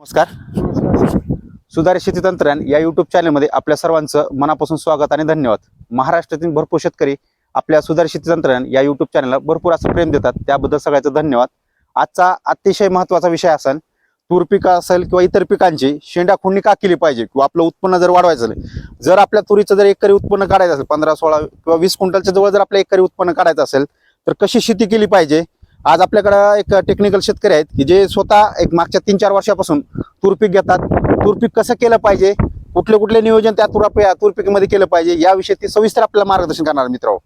नमस्कार. सुधारित शेती तंत्रज्ञान या युट्यूब चॅनलमध्ये आपल्या सर्वांचं मनापासून स्वागत आणि धन्यवाद. महाराष्ट्रातील भरपूर शेतकरी आपल्या सुधारित शेती तंत्रज्ञान या युट्यूब चॅनलला भरपूर असं प्रेम देतात. त्याबद्दल सगळ्याचं धन्यवाद. आजचा अतिशय महत्त्वाचा विषय असेल तूर पिका असेल किंवा इतर पिकांची शेंडा खुडणी का केली पाहिजे किंवा आपलं उत्पन्न जर वाढवायचं जर आपल्या तुरीचं जर एकरी उत्पन्न काढायचं असेल पंधरा सोळा किंवा वीस क्विंटलच्या जवळ जर आपल्या एकरी उत्पन्न काढायचं असेल तर कशी शेती केली पाहिजे? आज आपल्याकडं एक टेक्निकल शेतकरी आहेत की जे स्वतः एक मागच्या तीन चार वर्षापासून तूर पीक घेतात. तूर पीक कसं केलं पाहिजे? कुठले कुठले नियोजन त्या तुरा तूर पिकामध्ये केलं पाहिजे? याविषयी ते सविस्तर आपल्याला मार्गदर्शन करणार मित्रांनो.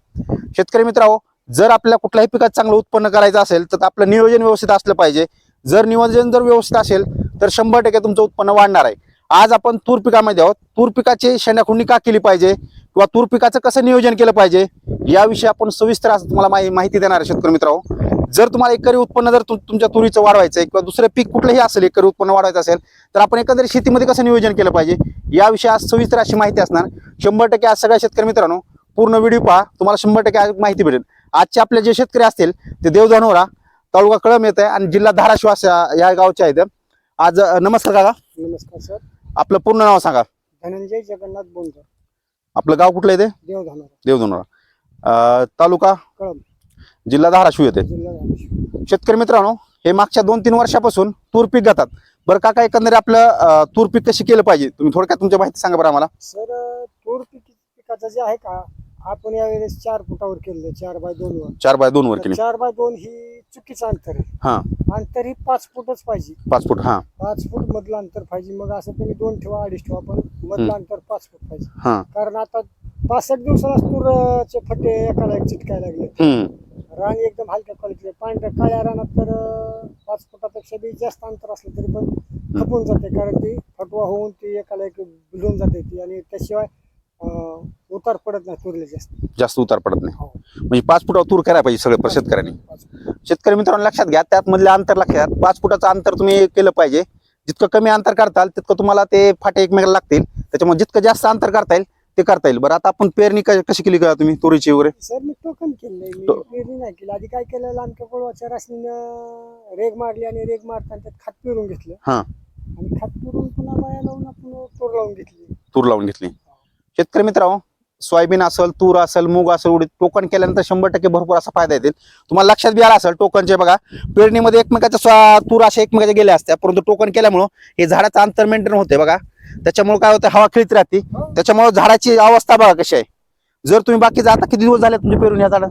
शेतकरी मित्रांनो जर आपल्या कुठल्याही पिकात चांगलं उत्पन्न करायचं असेल तर आपलं नियोजन व्यवस्थित असलं पाहिजे. जर नियोजन जर व्यवस्थित असेल तर शंभर टक्के तुमचं उत्पन्न वाढणार आहे. आज आपण तूर पिकामध्ये आहोत. तूर पिकाची शेणाखुंडी का केली पाहिजे? किंवा तूर पिकाचं कसं नियोजन केलं पाहिजे? याविषयी आपण सविस्तर असं तुम्हाला माहिती देणार आहे शेतकरी मित्रांनो. जर तुम्हाला एकरी उत्पन्न जर तुमच्या तुरीचं वाढवायचं आहे किंवा दुसरं पीक कुठलंही असेल एकरी उत्पन्न वाढवायचं असेल तर आपण एकंदरीत शेतीमध्ये कसं नियोजन केलं पाहिजे? याविषयी आज सविस्तर अशी माहिती असणार. शंभर टक्के आज सगळ्या शेतकरी मित्रांनो पूर्ण व्हिडिओ पहा. तुम्हाला शंभर टक्के आज माहिती भेटेल. आजचे आपले जे शेतकरी असतील ते देवधनोरा तालुका कळम येत आहे आणि जिल्हा धाराशिव या गावचे आहेत. आज नमस्कार काका नमस्कार सर. आपलं पूर्ण नाव सांगा. धनंजय जगन्नाथ बोंडकर. आपलं गाव कुठलं येते देवधानोरा. देवधनोरा. तालुका? कळम जिल्हा धाराशिव येते. जिल्हा धाराशिव. शेतकरी मित्रांनो हे मागच्या दोन तीन वर्षापासून तूर पीक घेतात. बरं काका एकंदरीत आपलं अं, तूर पीक कशी केलं पाहिजे? तुम्ही थोडक्यात तुमच्या माहिती सांगा बरं आम्हाला. सर तूर पीक पिकाचं जे आहे का आपण यावेळेस चार फुटावर केलं चार बाय दोन वर. चार बाय दोन वर तर केली. चार बाय दोन ही चुकीचं अंतर आहे. हा. अंतर ही पाच फुटच पाहिजे. पाच फूट हा. पाच फूट मधलं अंतर पाहिजे. मग असं तुम्ही दोन ठेवा अडीच ठेवा पण मधलं हम्म. अंतर पाच फूट पाहिजे. हा. कारण आता पासष्ट दिवसालाच तूरचे फटे एकाला एक चिटकायला लागले. हम्म. रान एकदम हलक्या क्वालिटीचे पांढऱ्या काळ्या रानात तर अं, पाच फुटापेक्षा बी जास्त अंतर असलं तरी पण खपून जाते. कारण ती फटवा होऊन ती एकाला एक भिडून जाते ती. आणि त्याशिवाय उतार पडत नाही तुरीला जास्त. जास्त उतार पडत नाही. हो. म्हणजे पाच फुटावर तूर करायला पाहिजे सगळे शेतकऱ्यांनी. पाच फूट. शेतकरी मित्रांनो लक्षात घ्या त्यात मधले अंतर लक्षात घ्या. पाच फुटाचं अंतर तुम्ही केलं पाहिजे. जितकं कमी अंतर करताल तितकं तुम्हाला ते फाटे एकमेकाला लागतील. त्याच्यामुळे जितकं जास्त अंतर करता येईल ते करता येईल. बरं आता आपण पेरणी क- कशी केली का तुम्ही तुरीची वगैरे? सर मी टोकन मी टो- पेरणी नाही केली. आधी काय केलं लांबच्या कोळवाच्या राशीनं रेग मारली आणि रेग मारताना त्यात खात पिरून घेतलं. हा. आणि खात पिरून पुन्हा बाया लावून आपण तूर लावून घेतली. तूर लावून घेतली. शेतकरी मित्रांनो सोयाबीन असेल तूर असेल मूग असेल उडीद टोकन केल्यानंतर शंभर टक्के भरपूर असा फायदा येतील. तुम्हाला लक्षात बी आला असेल टोकनचे बघा पेरणीमध्ये एकमेकाच्या तूर अशा एकमेकाच्या गेल्या असत्या परंतु टोकन केल्यामुळं हे झाडाचं अंतर मेंटेन होते बघा. त्याच्यामुळे काय होतं हवा खेळत राहते. त्याच्यामुळे झाडाची अवस्था बघा कशी आहे. जर तुम्ही बाकी आता किती दिवस झाले तुमचे पेरून या झाडा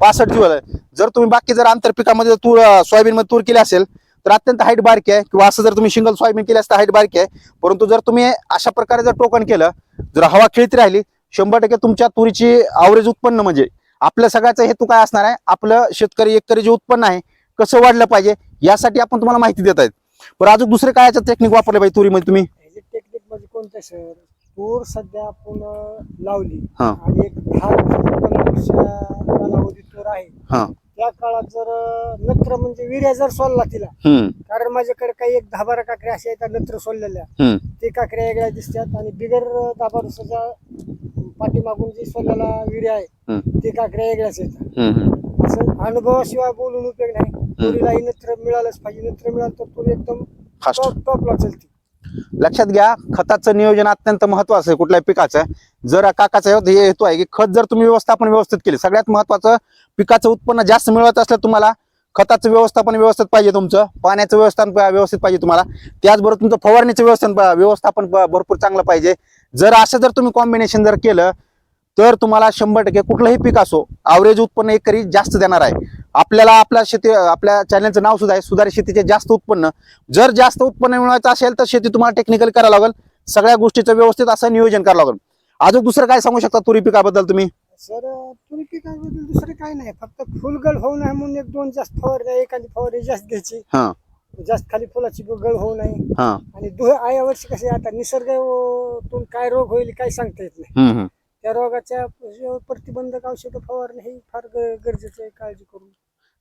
पासष्ट दिवस आहे जर तुम्ही बाकी जर आंतर पिकामध्ये तूर सोयाबीन मध्ये तूर केली असेल तर अत्यंत हाईट बारकी आहे. किंवा असं जर तुम्ही सिंगल सोयाबीन केली असतं हाईट बारकी आहे. परंतु जर तुम्ही अशा प्रकारे जर टोकन केलं जर हवा खेळती राहिली शंभर टक्के तुमच्या तुरीची आवरेज उत्पन्न म्हणजे आपल्या सगळ्याचा हेतू काय असणार आहे? आपलं शेतकरी एकरी जे उत्पन्न आहे कसं वाढलं पाहिजे? यासाठी आपण तुम्हाला माहिती देत आहेत. पण अजून दुसरे काय टेक्निक वापरले पाहिजे तुरीमध्ये तुम्ही? टेक्निक म्हणजे कोणते सर तूर सध्या आपण लावली. हा. आणि एक दहा कालावधी तूर आहे. हा. त्या काळात जर नत्र म्हणजे विर्या जर सोलला तिला कारण माझ्याकडे काही एक दहा बारा काकऱ्या अशा आहेत नत्र सोललेल्या. ते काकऱ्या वेगळ्या दिसतात आणि बिगर दहा वर्षाच्या पाठीमागून जी सोललेला विर्या आहे. ते काकऱ्या वेगळ्याच येतात असं अनुभवाशिवाय बोलून उपयोग नाही. तुरीलाही नत्र मिळालंच पाहिजे. नत्र मिळालं तर तूर एकदम टॉप टॉपला चलते लक्षात घ्या खताचं नियोजन अत्यंत महत्वाचं आहे कुठल्याही पिकाचं. जर काकाचा हे हेतू आहे की खत जर तुम्ही व्यवस्थापन व्यवस्थित केले सगळ्यात महत्वाचं पिकाचं उत्पन्न जास्त मिळवत असलं तुम्हाला खताचं व्यवस्थापन व्यवस्थित पाहिजे तुमचं पाण्याचं व्यवस्थापन व्यवस्थित पाहिजे तुम्हाला. त्याचबरोबर तुमचं फवारणीचं व्यवस्थापन प- व्यवस्थापन प- भरपूर चांगलं पाहिजे. जर असं जर तुम्ही कॉम्बिनेशन जर केलं तर तुम्हाला शंभर टक्के कुठलंही पीक असो ॲव्हरेज उत्पन्न एकरी जास्त देणार आहे. आपल्याला आपल्या शेती आपल्या चॅनलचं नाव सुद्धा आहे सुधारित शेतीचे जास्त उत्पन्न. जर जास्त उत्पन्न मिळवायचं असेल तर शेती तुम्हाला टेक्निकल करावं लागेल. सगळ्या गोष्टीचं व्यवस्थित असं नियोजन करावं लागेल. अजून दुसरं काय सांगू शकता तुरी पिकाबद्दल तुम्ही? सर तुरी पिकाबद्दल दुसरं काही नाही. फक्त फुलगळ होऊ नये म्हणून एक दोन जास्त फवारण्या एखादी फवारणी जास्त घ्यायची. हा. जास्त खाली फुलाची गळ होऊ नये. हा. आणि दुह या वर्षी कसे आता निसर्ग अं, तून काय रोग होईल काही सांगता येत नाही. हम्म, हम्म. त्या रोगाच्या प्रतिबंधक औषध फवारणी हे फार ग- गरजेचं आहे काळजी करून.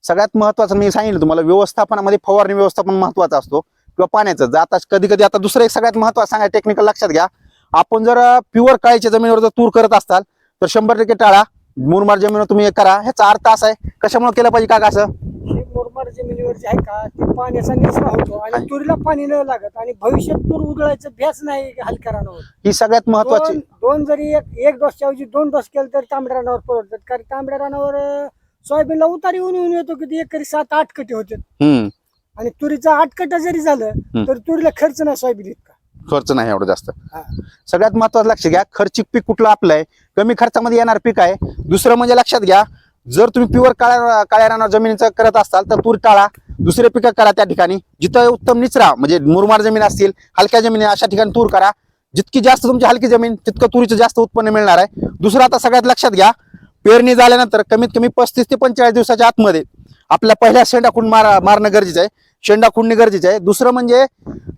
सगळ्यात महत्वाचं मी सांगितलं तुम्हाला व्यवस्थापनामध्ये फवारणी व्यवस्थापन महत्वाचं असतो. किंवा पाण्याचं. जर आता कधी कधी आता दुसरं एक सगळ्यात महत्वाचं सांगा टेक्निकल लक्षात घ्या. आपण जर प्युअर काळीच्या जमिनीवर जर तूर करत असाल तर शंभर टक्के टाळा. मुरमाड जमिनीवर तुम्ही हे करा. ह्याचा अर्थ असा आहे कशामुळे केलं पाहिजे का असं? हे मुरमाड जमिनीवर जे आहे का? ते पाण्याचा निचरा होतो आणि तुरीला पाणी न लागत आणि भविष्यात तूर उधळायचं भ्यास नाही हलक्या रानावर ही सगळ्यात महत्वाची दोन दोन जरी एक एक डोसच्या ऐवजी दोन डोस केले तर तांबड्या रानावर परवडतात. कारण तांबड्या रानावर अं, सोयाबीनला उतार येऊन येऊन येतो की एकरी सात आठ कटी होते हम्म. आणि तुरीचा आठ कटा जरी झालं तर तुरीला खर्च नाही सोयाबीन इतका. खर्च नाही एवढं जास्त. सगळ्यात महत्वाचं लक्ष घ्या खर्चिक पीक कुठलं आपलं आहे कमी खर्चामध्ये येणार पीक आहे. दुसरं म्हणजे लक्षात घ्या जर तुम्ही प्युअर काळ्या काळ्या रानावर जमिनीचं करत असाल तर तूर टाळा दुसरे पिकं करा त्या ठिकाणी. जिथं उत्तम निचरा म्हणजे मुरमाड जमीन असतील हलक्या जमिनी अशा ठिकाणी तूर करा. जितकी जास्त तुमची हलकी जमीन तितकं तुरीचं जास्त उत्पन्न मिळणार आहे. दुसरं आता सगळ्यात लक्षात घ्या पेरणी झाल्यानंतर कमीत कमी पस्तीस ते पंचेचाळीस दिवसाच्या आतमध्ये आपल्या पहिल्या शेंडा खुंड मार मारणं गरजेचं आहे. शेंडा खुंडणी गरजेचं आहे. दुसरं म्हणजे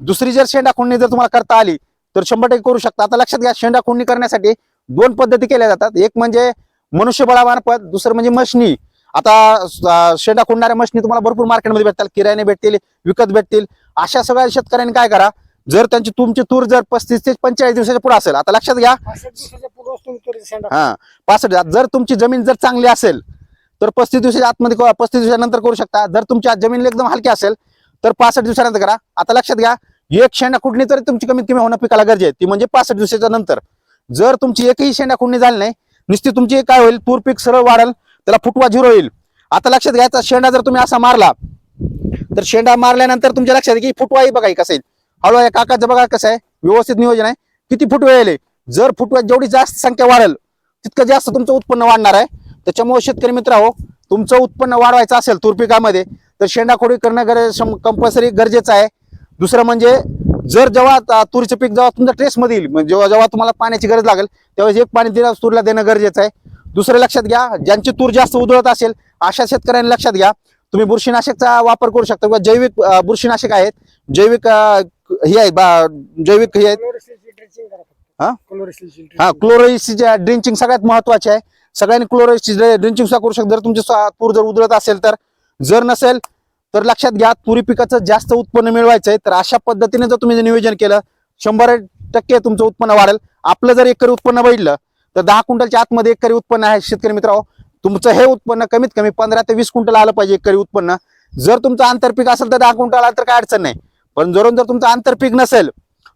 दुसरी जर शेंडा खुंडणी जर तुम्हाला करता आली तर शंभर टक्के करू शकता. आता लक्षात घ्या शेंडा खुंडणी करण्यासाठी दोन पद्धती केल्या जातात. एक म्हणजे मनुष्यबळामार्फत दुसरं म्हणजे मशनी. आता शेंडा खुंडणाऱ्या मशनी तुम्हाला भरपूर मार्केटमध्ये भेटतात किरायाने भेटतील विकत भेटतील. अशा सगळ्या शेतकऱ्यांनी काय करा जर त्यांची तुमची तूर जर पस्तीस ते पंचेचाळीस दिवसाच्या पुढे असेल आता लक्षात घ्या. हा पासष्ट. जर तुमची जमीन जर चांगली असेल तर पस्तीस दिवसाच्या आतमध्ये पस्तीस दिवसानंतर करू शकता. जर तुमची जमीन एकदम हलकी असेल तर पासष्ट दिवसानंतर करा. आता लक्षात घ्या एक शेंडा खुडणी तरी तुमची कमीत कमी होणं पिकाला गरजे आहे. ती म्हणजे पासष्ट दिवसाच्या नंतर. जर तुमची एकही शेंडा खुडणी झाली नाही नुसती तुमची काय होईल? तूर पीक सरळ वाढेल त्याला फुटवा झिरो होईल आता लक्षात घ्यायचा शेंडा जर तुम्ही असा मारला तर शेंडा मारल्यानंतर तुमच्या लक्षात की फुटवाही बघा कसं येईल हळूहळू काकाचं बघा कसं आहे व्यवस्थित नियोजन आहे. किती फुटवे येईल जर फुटवा जेवढी जास्त संख्या वाढेल तितकं जास्त तुमचं उत्पन्न वाढणार आहे. त्याच्यामुळे शेतकरी मित्र हो तुमचं उत्पन्न वाढवायचं असेल तूर पिकामध्ये तर शेंडाखोडी करणं गरज कंपल्सरी गरजेचं आहे. दुसरं म्हणजे जर जेव्हा तुरीचं पीक जेव्हा तुमच्या ट्रेसमध्ये येईल म्हणजे जेव्हा जेव्हा तुम्हाला पाण्याची गरज लागेल त्यावेळेस एक पाणी दिलं तुरीला देणं गरजेचं आहे. दुसरं लक्षात घ्या ज्यांची तूर जास्त उधळत असेल अशा शेतकऱ्यांनी लक्षात घ्या. तुम्ही बुरशीनाशकचा वापर करू शकता किंवा जैविक बुरशीनाशक आहेत. जैविक हे आहेत बा- जैविक हे आहेत. हा? क्लोरोसिस ड्रिंचिंग सगळ्यात महत्त्वाचे आहे. सगळ्यांनी क्लोरोसिस ड्रिंचिंग सुद्धा करू शकता. जर तुमची तूर जर उधळत असेल तर. जर नसेल तर लक्षात घ्या तुरी पिकाचं जास्त उत्पन्न मिळवायचं आहे तर अशा पद्धतीने जर तुम्ही नियोजन केलं शंभर टक्के तुमचं उत्पन्न वाढेल. आपलं जर एकरी उत्पन्न बघितलं तर दहा क्विंटलच्या आतमध्ये एकरी उत्पन्न आहे शेतकरी मित्रांनो. तुमचं हे उत्पन्न कमीत कमी पंधरा ते वीस क्विंटल आलं पाहिजे एकरी उत्पन्न. जर तुमचं आंतरपीक असेल तर दहा क्विंटल आलं तर काय अडचण नाही. पण जर जर तुमचं आंतरपीक नसेल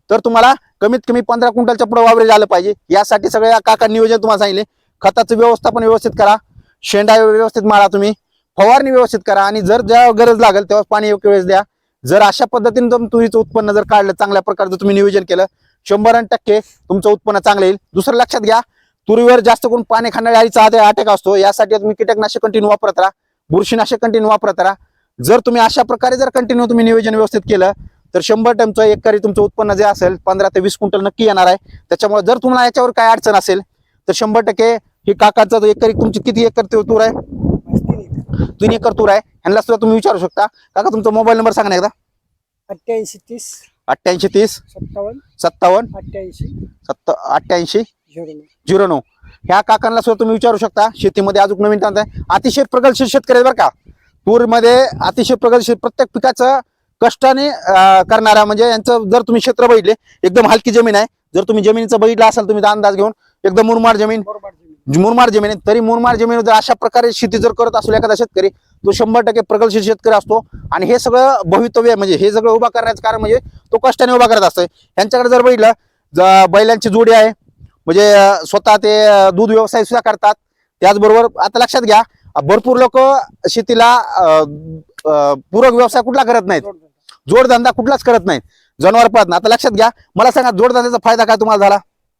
तर तुम्हाला कमीत कमी पंधरा क्विंटलच्या पुढे वावरेज आलं पाहिजे. यासाठी सगळ्या काका नियोजन तुम्हाला सांगितले. खताचं व्यवस्थापन व्यवस्थित करा. शेंडा व्यवस्थित मारा तुम्ही. फवारणी व्यवस्थित करा आणि जर ज्या गरज लागेल तेव्हा पाणी योग्य वेळेस द्या. जर अशा पद्धतीने तुम्ही तुरीचं उत्पन्न जर काढलं चांगल्या प्रकारचं तुम्ही नियोजन केलं शंभर टक्के तुमचं उत्पन्न चांगलं येईल. दुसरं लक्षात घ्या तुरीवर जास्त करून पाणी खाणारी आईचा आधी अटॅक असतो. यासाठी तुम्ही कीटकनाशक कंटिन्यू वापरत राहा. बुरशीनाशक कंटिन्यू वापरत राहा. जर तुम्ही अशा प्रकारे जर कंटिन्यू तुम्ही नियोजन व्यवस्थित केलं तर शंभर टनचं एकरी तुमचं उत्पन्न जे असेल पंधरा ते वीस क्विंटल नक्की येणार आहे. त्याच्यामुळे जर तुम्हाला याच्यावर काय अडचण असेल तर शंभर टक्के ही काकाचं एकरी तुमची किती एकर तूर आहे? एकर तूर आहे. ह्यांना सुद्धा तुम्ही विचारू शकता. काका तुमचा मोबाईल नंबर सांगा ना एकदा. अठ्ठ्याऐंशी तीस. अठ्ठ्याऐंशी तीस. सत्तावन्न. सत्तावन्न. अठ्ठ्याऐंशी. सत्त अठ्ठ्याऐंशी. झिरो नऊ. झिरो नऊ. ह्या काकांना सुद्धा तुम्ही विचारू शकता. शेतीमध्ये अजून नवीन तंत्र आहे. अतिशय प्रगतशील शेतकरी आहे बरं का. तूरमध्ये अतिशय प्रगतशील प्रत्येक पिकाचं कष्टाने अं, करणारा म्हणजे यांचं जर तुम्ही क्षेत्र बघितले एकदम हलकी जमीन आहे. जर तुम्ही जमिनीचं बघितलं असाल तुम्ही अंदाज घेऊन एकदम मुरमाड जमीन. बरोबर जमीन. मुरमाड जमीन आहे. तरी मुरमाड जमीन जर अशा प्रकारे शेती जर करत असेल एखादा शेतकरी तो शंभर टक्के प्रगतशील शेतकरी असतो. आणि हे सगळं भवितव्य म्हणजे हे सगळं उभा करण्याचं कारण म्हणजे तो कष्टाने उभा करत असतो यांच्याकडे जर बघितलं बैलांची जोडी आहे. म्हणजे स्वतः ते दूध व्यवसाय सुद्धा करतात. त्याचबरोबर आता लक्षात घ्या भरपूर लोक शेतीला पूरक व्यवसाय कुठला करत नाहीत. जोडधंदा. जोडधंदा कुठलाच करत नाहीत. जनावर पाळत नाही. आता लक्षात घ्या मला सांगा जोडधंद्याचा फायदा काय तुम्हाला झाला?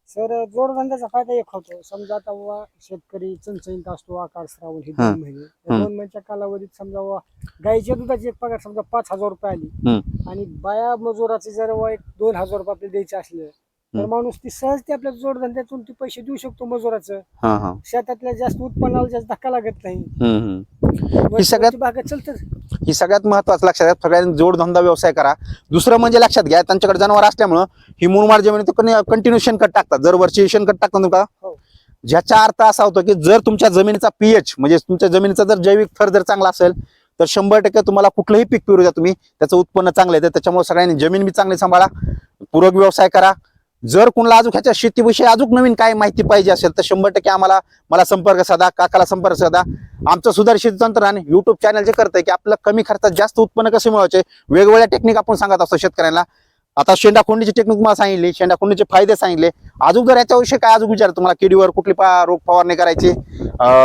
सर जोडधंद्याचा फायदा एक होतो समजा आता बुवा शेतकरी चणचणीत असतो आकार श्रावण हे हा. दोन महिने हम्म. दोन महिन्याच्या कालावधीत समजा बुवा गाईच्या दुधाची एक पगार समजा पाच हजार रुपये आली हम्म. आणि बाया मजुराचे जर एक दोन हजार रुपये आपल्याला द्यायचे असले तर हम्म. माणूस ती सहज ते आपल्या जोडधंद्यातून ते पैसे देऊ शकतो मजुराचं हा हा शेतातल्या जास्त उत्पन्नाला जास्त धक्का लागत नाही हम्म, हम्म. सगळ्यात- भागात चालतं ही सगळ्यात महत्वाचं लक्षात घ्या. सगळ्यांनी जोडधंदा व्यवसाय करा. दुसरं म्हणजे लक्षात घ्या त्यांच्याकडे जनावर असल्यामुळं ही मुरमाड जमिनी कंटिन्यू शेणखत टाकतात. दरवर्षी शेणखत टाकतात तुमका हो. ज्याचा अर्थ असा होतो की जर तुमच्या जमिनीचा पीएच म्हणजे तुमच्या जमिनीचा जर जैविक थर जर चांगला असेल तर शंभर टक्के तुम्हाला कुठलंही पीक पिरू द्या तुम्ही. त्याचं उत्पन्न चांगलं येतं. त्याच्यामुळे सगळ्यांनी जमीन बी चांगली सांभाळा. पूरक व्यवसाय करा. जर कुणाला अजून ह्याच्या शेतीविषयी अजून नवीन काय माहिती पाहिजे असेल तर शंभर टक्के आम्हाला मला संपर्क साधा काकाला संपर्क साधा. आमचं सुधारित शेती तंत्रज्ञान युट्यूब चॅनल जे करतंय की आपलं कमी खर्चात जास्त उत्पन्न कसे मिळवायचे वेगवेगळ्या टेक्निक आपण सांगत असतो शेतकऱ्यांना. आता शेंडा खोंडीची टेक्निक तुम्हाला सांगितली शेंडा खोंडीचे फायदे सांगितले. अजून जर याच्याविषयी काय अजून विचार तुम्हाला किडीवर कुठली पा- रोग फवारणी करायची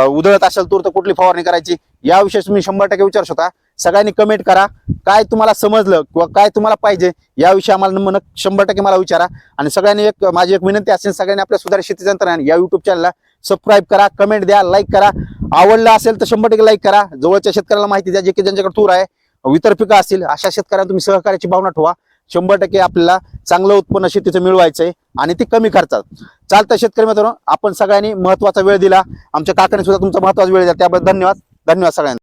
उधळत असेल तूर तर कुठली फवारणी करायची याविषयी तुम्ही शंभर टक्के विचारू शकता. सगळ्यांनी कमेंट करा. काय तुम्हाला समजलं किंवा काय तुम्हाला पाहिजे याविषयी आम्हाला मन शंभर टक्के मला विचारा. आणि सगळ्यांनी एक माझी एक विनंती असेल सगळ्यांनी आपल्या सुधारित शेती तंत्रज्ञान या युट्यूब चॅनलला सबस्क्राईब करा कमेंट द्या लाईक करा. आवडलं असेल तर शंभर टक्के लाईक करा. जवळच्या शेतकऱ्याला माहिती द्या जे की ज्यांच्याकडे तूर आहे इतर पिकं असतील अशा शेतकऱ्यांना तुम्ही सहकार्याची भावना ठेवा. शंभर टक्के आपल्याला चांगलं उत्पन्न शेतीचं मिळवायचं आहे आणि ते कमी खर्चात चालतं शेतकरी मित्रांनो आपण सगळ्यांनी महत्त्वाचा वेळ दिला. आमच्या काकाने सुद्धा तुमचा महत्त्वाचा वेळ दिला. त्याबद्दल धन्यवाद. धन्यवाद सगळ्यांना.